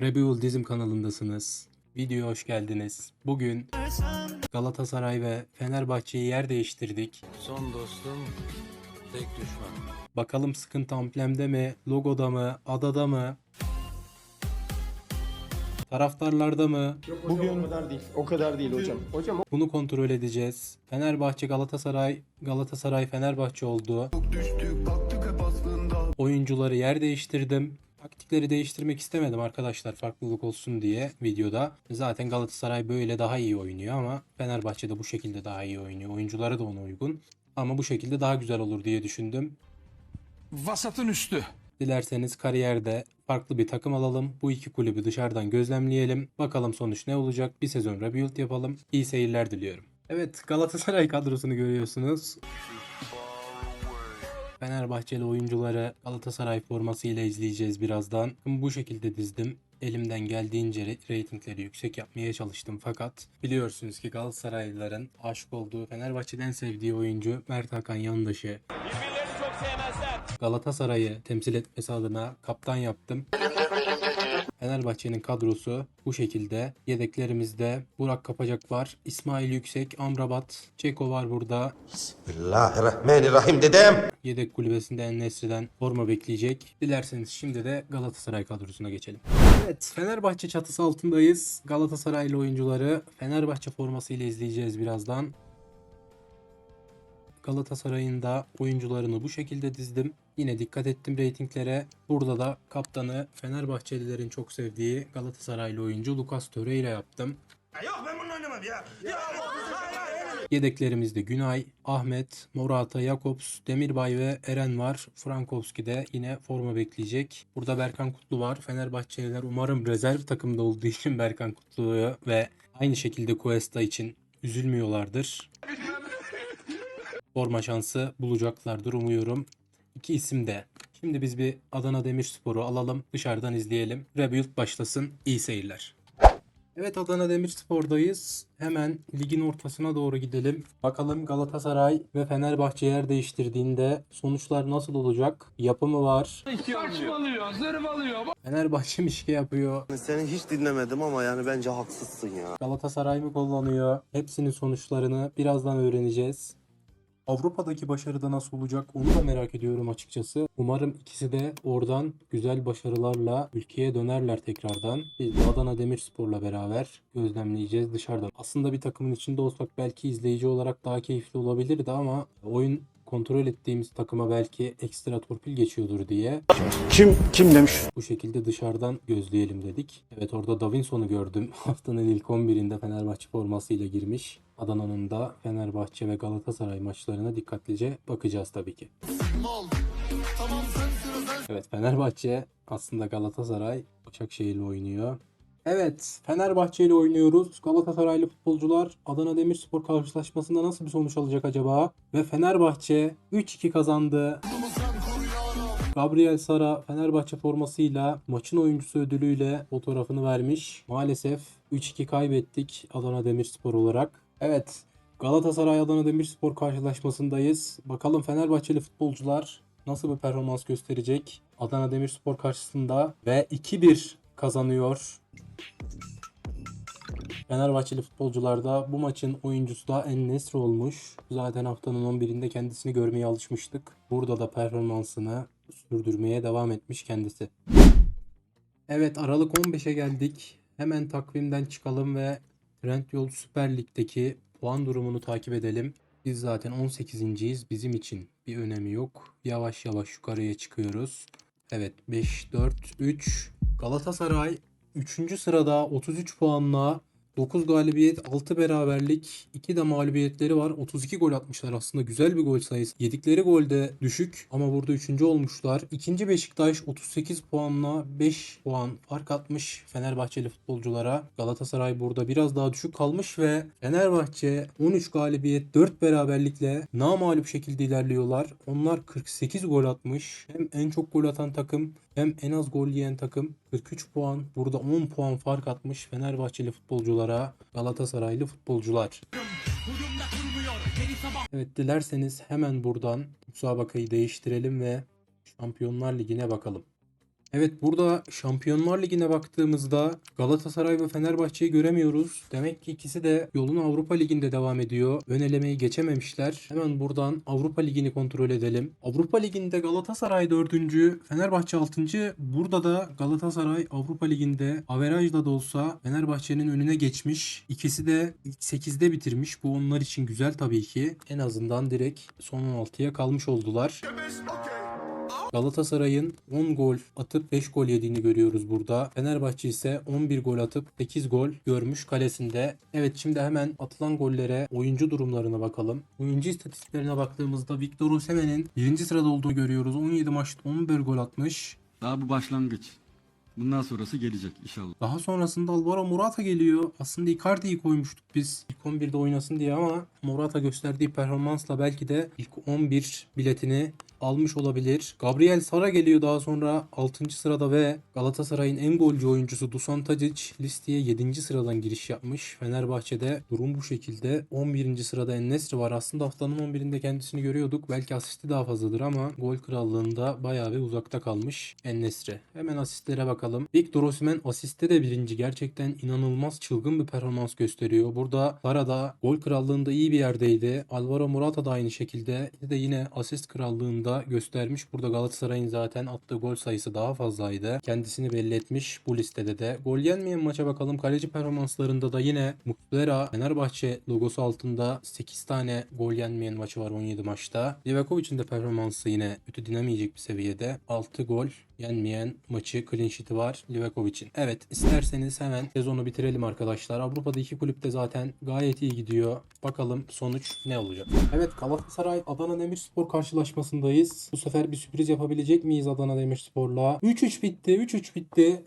Rebuild Dizim kanalındasınız. Videoya hoş geldiniz. Bugün Galatasaray ve Fenerbahçe'yi yer değiştirdik. Son dostum, tek düşman. Bakalım sıkıntı amblemde mi, logoda mı, adada mı? Taraftarlarda mı? Bugün o kadar değil. O kadar değil hocam. Hocam Bunu kontrol edeceğiz. Fenerbahçe Galatasaray, Galatasaray Fenerbahçe oldu. Oyuncuları yer değiştirdim. Taktikleri değiştirmek istemedim arkadaşlar farklılık olsun diye videoda. Zaten Galatasaray böyle daha iyi oynuyor ama Fenerbahçe de bu şekilde daha iyi oynuyor. Oyuncuları da ona uygun. Ama bu şekilde daha güzel olur diye düşündüm. Vasatın üstü. Dilerseniz kariyerde farklı bir takım alalım. Bu iki kulübü dışarıdan gözlemleyelim. Bakalım sonuç ne olacak? Bir sezon rebuild yapalım. İyi seyirler diliyorum. Evet Galatasaray kadrosunu görüyorsunuz. Fenerbahçeli oyuncuları Galatasaray formasıyla izleyeceğiz birazdan. Bu şekilde dizdim. Elimden geldiğince re- reytingleri yüksek yapmaya çalıştım fakat biliyorsunuz ki Galatasaraylıların aşık olduğu Fenerbahçe'den sevdiği oyuncu Mert Hakan Yandaş'ı Galatasaray'ı temsil etmesi adına kaptan yaptım. Fenerbahçe'nin kadrosu bu şekilde. Yedeklerimizde Burak Kapacak var. İsmail Yüksek, Amrabat, Ceko var burada. Bismillahirrahmanirrahim dedem. Yedek kulübesinde En Nesri'den forma bekleyecek. Dilerseniz şimdi de Galatasaray kadrosuna geçelim. Evet Fenerbahçe çatısı altındayız. Galatasaraylı oyuncuları Fenerbahçe formasıyla izleyeceğiz birazdan. Galatasaray'ın da oyuncularını bu şekilde dizdim. Yine dikkat ettim reytinglere. Burada da kaptanı Fenerbahçelilerin çok sevdiği Galatasaraylı oyuncu Lucas Torreira yaptım. Yedeklerimizde Günay, Ahmet, Morata, Jakobs, Demirbay ve Eren var. Frankowski de yine forma bekleyecek. Burada Berkan Kutlu var. Fenerbahçeliler umarım rezerv takımda olduğu için Berkan Kutlu'yu ve aynı şekilde Cuesta için üzülmüyorlardır. Forma şansı bulacaklardır umuyorum. İki isim de. Şimdi biz bir Adana Demirspor'u alalım. Dışarıdan izleyelim. Rebuild başlasın. İyi seyirler. Evet Adana Demirspor'dayız. Hemen ligin ortasına doğru gidelim. Bakalım Galatasaray ve Fenerbahçe yer değiştirdiğinde sonuçlar nasıl olacak? Yapımı var. Saçmalıyor, zırvalıyor. Fenerbahçe mi şike yapıyor? Seni hiç dinlemedim ama yani bence haksızsın ya. Galatasaray mı kullanıyor? Hepsinin sonuçlarını birazdan öğreneceğiz. Avrupa'daki başarıda nasıl olacak onu da merak ediyorum açıkçası. Umarım ikisi de oradan güzel başarılarla ülkeye dönerler tekrardan. Biz de Adana Demirspor'la beraber gözlemleyeceğiz dışarıdan. Aslında bir takımın içinde olsak belki izleyici olarak daha keyifli olabilirdi ama oyun kontrol ettiğimiz takıma belki ekstra torpil geçiyordur diye kim kim demiş? bu şekilde dışarıdan gözleyelim dedik. Evet orada Davinson'u gördüm. Haftanın ilk 11'inde Fenerbahçe formasıyla girmiş. Adana'nın da Fenerbahçe ve Galatasaray maçlarına dikkatlice bakacağız tabii ki. Evet Fenerbahçe aslında Galatasaray Başakşehir'le oynuyor. Evet Fenerbahçe ile oynuyoruz. Galatasaraylı futbolcular Adana Demirspor karşılaşmasında nasıl bir sonuç alacak acaba? Ve Fenerbahçe 3-2 kazandı. Gabriel Sara Fenerbahçe formasıyla maçın oyuncusu ödülüyle fotoğrafını vermiş. Maalesef 3-2 kaybettik Adana Demirspor olarak. Evet Galatasaray Adana Demirspor karşılaşmasındayız. Bakalım Fenerbahçeli futbolcular nasıl bir performans gösterecek Adana Demirspor karşısında ve 2-1 kazanıyor. Fenerbahçeli futbolcular da bu maçın oyuncusu da En Nesri olmuş. Zaten haftanın 11'inde kendisini görmeye alışmıştık. Burada da performansını sürdürmeye devam etmiş kendisi. Evet Aralık 15'e geldik. Hemen takvimden çıkalım ve Trendyol Süper Lig'deki puan durumunu takip edelim. Biz zaten 18.yiz. Bizim için bir önemi yok. Yavaş yavaş yukarıya çıkıyoruz. Evet 5, 4, 3. Galatasaray 3. sırada 33 puanla 9 galibiyet, 6 beraberlik, 2 de mağlubiyetleri var. 32 gol atmışlar aslında. Güzel bir gol sayısı. Yedikleri gol de düşük ama burada 3. olmuşlar. İkinci Beşiktaş 38 puanla 5 puan fark atmış Fenerbahçeli futbolculara. Galatasaray burada biraz daha düşük kalmış ve Fenerbahçe 13 galibiyet, 4 beraberlikle namağlup şekilde ilerliyorlar. Onlar 48 gol atmış. Hem en çok gol atan takım hem en az gol yiyen takım 43 puan. Burada 10 puan fark atmış Fenerbahçeli futbolculara Galatasaraylı futbolcular. Evet dilerseniz hemen buradan müsabakayı değiştirelim ve Şampiyonlar Ligi'ne bakalım. Evet burada Şampiyonlar Ligi'ne baktığımızda Galatasaray ve Fenerbahçe'yi göremiyoruz. Demek ki ikisi de yoluna Avrupa Ligi'nde devam ediyor. Ön elemeyi geçememişler. Hemen buradan Avrupa Ligi'ni kontrol edelim. Avrupa Ligi'nde Galatasaray 4. Fenerbahçe 6. Burada da Galatasaray Avrupa Ligi'nde averajla da olsa Fenerbahçe'nin önüne geçmiş. İkisi de ilk 8'de bitirmiş. Bu onlar için güzel tabii ki. En azından direkt son 16'ya kalmış oldular. Galatasaray'ın 10 gol atıp 5 gol yediğini görüyoruz burada. Fenerbahçe ise 11 gol atıp 8 gol görmüş kalesinde. Evet şimdi hemen atılan gollere oyuncu durumlarına bakalım. Oyuncu istatistiklerine baktığımızda Victor Osimhen'in 1. sırada olduğunu görüyoruz. 17 maçta 11 gol atmış. Daha bu başlangıç. Bundan sonrası gelecek inşallah. Daha sonrasında Alvaro Morata geliyor. Aslında Icardi'yi koymuştuk biz ilk 11'de oynasın diye ama Morata gösterdiği performansla belki de ilk 11 biletini almış olabilir. Gabriel Sara geliyor daha sonra 6. sırada ve Galatasaray'ın en golcü oyuncusu Dusan Tadic listeye 7. sıradan giriş yapmış. Fenerbahçe'de durum bu şekilde. 11. sırada Ennesri var. Aslında haftanın 11'inde kendisini görüyorduk. Belki asisti daha fazladır ama gol krallığında bayağı bir uzakta kalmış Ennesri. Hemen asistlere bakalım. Victor Osimhen asiste de birinci. Gerçekten inanılmaz çılgın bir performans gösteriyor. Burada Sara da gol krallığında iyi bir yerdeydi. Alvaro Morata da aynı şekilde. De yine asist krallığında göstermiş. Burada Galatasaray'ın zaten attığı gol sayısı daha fazlaydı. Kendisini belli etmiş bu listede de. Gol yenmeyen maça bakalım. Kaleci performanslarında da yine Muslera Fenerbahçe logosu altında 8 tane gol yenmeyen maçı var 17 maçta. Livakovic'in de performansı yine kötü dinameyecek bir seviyede. 6 gol yenmeyen maçı clean sheet'i var Livakovic'in. Evet isterseniz hemen sezonu bitirelim arkadaşlar. Avrupa'da iki kulüp de zaten gayet iyi gidiyor. Bakalım sonuç ne olacak? Evet Galatasaray Adana Demirspor karşılaşmasındayız. Bu sefer bir sürpriz yapabilecek miyiz Adana Demirspor'la? 3-3 bitti. 3-3 bitti.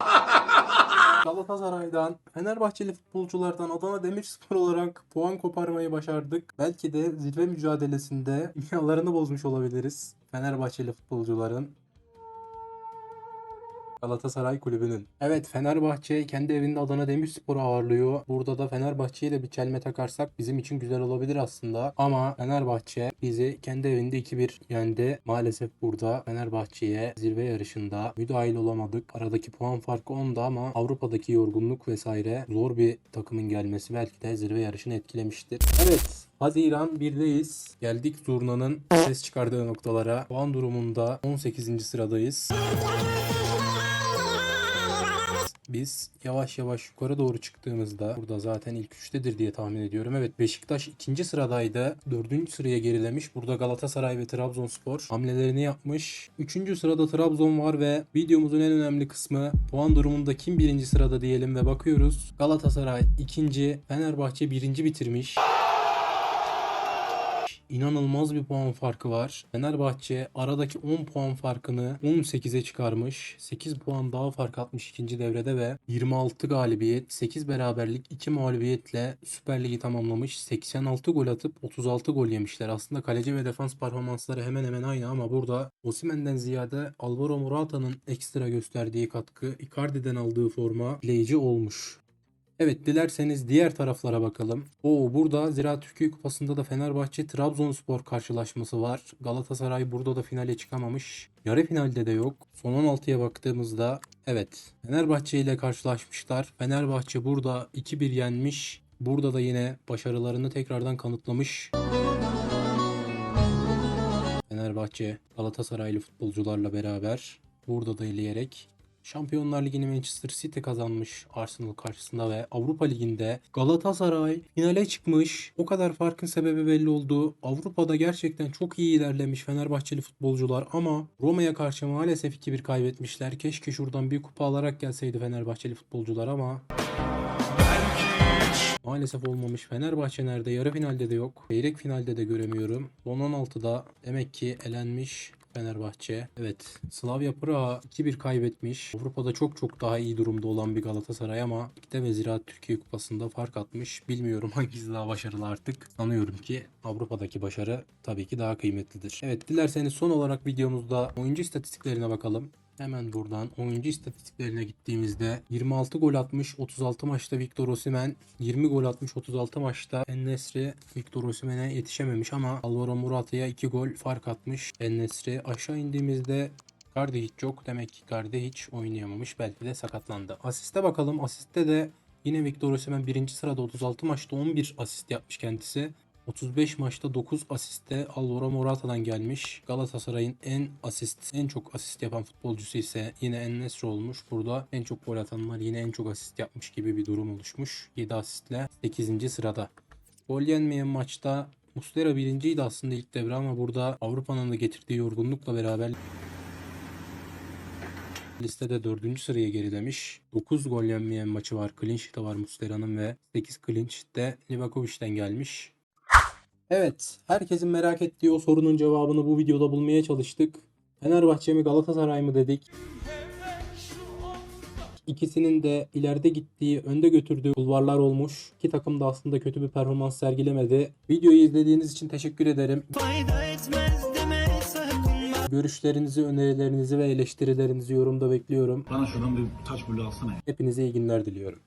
Galatasaray'dan, Fenerbahçeli futbolculardan Adana Demirspor olarak puan koparmayı başardık. Belki de zirve mücadelesinde dünyalarını bozmuş olabiliriz. Fenerbahçeli futbolcuların. Galatasaray Kulübü'nün. Evet Fenerbahçe kendi evinde Adana Demirspor'u ağırlıyor. Burada da Fenerbahçe'ye de bir çelme takarsak bizim için güzel olabilir aslında. Ama Fenerbahçe bizi kendi evinde 2-1 yendi. Maalesef burada Fenerbahçe'ye zirve yarışında müdahil olamadık. Aradaki puan farkı 10'da ama Avrupa'daki yorgunluk vesaire zor bir takımın gelmesi belki de zirve yarışını etkilemiştir. Evet Haziran 1'deyiz. Geldik Zurna'nın ses çıkardığı noktalara. Puan durumunda 18. sıradayız. Biz yavaş yavaş yukarı doğru çıktığımızda burada zaten ilk üçtedir diye tahmin ediyorum. Evet Beşiktaş ikinci sıradaydı. Dördüncü sıraya gerilemiş. Burada Galatasaray ve Trabzonspor hamlelerini yapmış. Üçüncü sırada Trabzon var ve videomuzun en önemli kısmı puan durumunda kim birinci sırada diyelim ve bakıyoruz. Galatasaray ikinci, Fenerbahçe birinci bitirmiş. İnanılmaz bir puan farkı var. Fenerbahçe aradaki 10 puan farkını 18'e çıkarmış. 8 puan daha fark atmış ikinci devrede ve 26 galibiyet, 8 beraberlik, 2 mağlubiyetle Süper Ligi tamamlamış. 86 gol atıp 36 gol yemişler. Aslında kaleci ve defans performansları hemen hemen aynı ama burada Osimhen'den ziyade Alvaro Morata'nın ekstra gösterdiği katkı, Icardi'den aldığı forma leyici olmuş. Evet dilerseniz diğer taraflara bakalım. Oo burada Ziraat Türkiye Kupası'nda da Fenerbahçe Trabzonspor karşılaşması var. Galatasaray burada da finale çıkamamış. Yarı finalde de yok. Son 16'ya baktığımızda evet Fenerbahçe ile karşılaşmışlar. Fenerbahçe burada 2-1 yenmiş. Burada da yine başarılarını tekrardan kanıtlamış. Fenerbahçe Galatasaraylı futbolcularla beraber burada da eleyerek Şampiyonlar Ligi'ni Manchester City kazanmış Arsenal karşısında ve Avrupa Ligi'nde Galatasaray finale çıkmış. O kadar farkın sebebi belli oldu. Avrupa'da gerçekten çok iyi ilerlemiş Fenerbahçeli futbolcular ama Roma'ya karşı maalesef 2-1 kaybetmişler. Keşke şuradan bir kupa alarak gelseydi Fenerbahçeli futbolcular ama Maalesef olmamış. Fenerbahçe nerede? Yarı finalde de yok. Çeyrek finalde de göremiyorum. Son 16'da demek ki elenmiş Fenerbahçe. Evet. Slavia Praha 2-1 kaybetmiş. Avrupa'da çok çok daha iyi durumda olan bir Galatasaray ama ligde ve Ziraat Türkiye Kupası'nda fark atmış. Bilmiyorum hangisi daha başarılı artık. Sanıyorum ki Avrupa'daki başarı tabii ki daha kıymetlidir. Evet dilerseniz son olarak videomuzda oyuncu istatistiklerine bakalım. Hemen buradan oyuncu istatistiklerine gittiğimizde 26 gol atmış 36 maçta Victor Osimhen 20 gol atmış 36 maçta En-Nesyri Victor Osimhen'e yetişememiş ama Alvaro Morata'ya 2 gol fark atmış En-Nesyri. Aşağı indiğimizde Icardi hiç yok. Demek ki Icardi hiç oynayamamış. Belki de sakatlandı. Asiste bakalım. Asiste de yine Victor Osimhen birinci sırada 36 maçta 11 asist yapmış kendisi. 35 maçta 9 asiste Alvaro Morata'dan gelmiş. Galatasaray'ın en asist, en çok asist yapan futbolcusu ise yine En-Nesyri olmuş. Burada en çok gol atanlar yine en çok asist yapmış gibi bir durum oluşmuş. 7 asistle 8. sırada. Gol yenmeyen maçta Muslera birinciydi aslında ilk devre ama burada Avrupa'nın da getirdiği yorgunlukla beraber listede 4. sıraya gerilemiş. 9 gol yenmeyen maçı var. Clean sheet'i var Muslera'nın ve 8 clean sheet de Livakovic'den gelmiş. Evet, herkesin merak ettiği o sorunun cevabını bu videoda bulmaya çalıştık. Fenerbahçe mi Galatasaray mı dedik. İkisinin de ileride gittiği, önde götürdüğü kulvarlar olmuş. İki takım da aslında kötü bir performans sergilemedi. Videoyu izlediğiniz için teşekkür ederim. Görüşlerinizi, önerilerinizi ve eleştirilerinizi yorumda bekliyorum. Bana şuradan bir taş bulu alsana. Hepinize iyi günler diliyorum.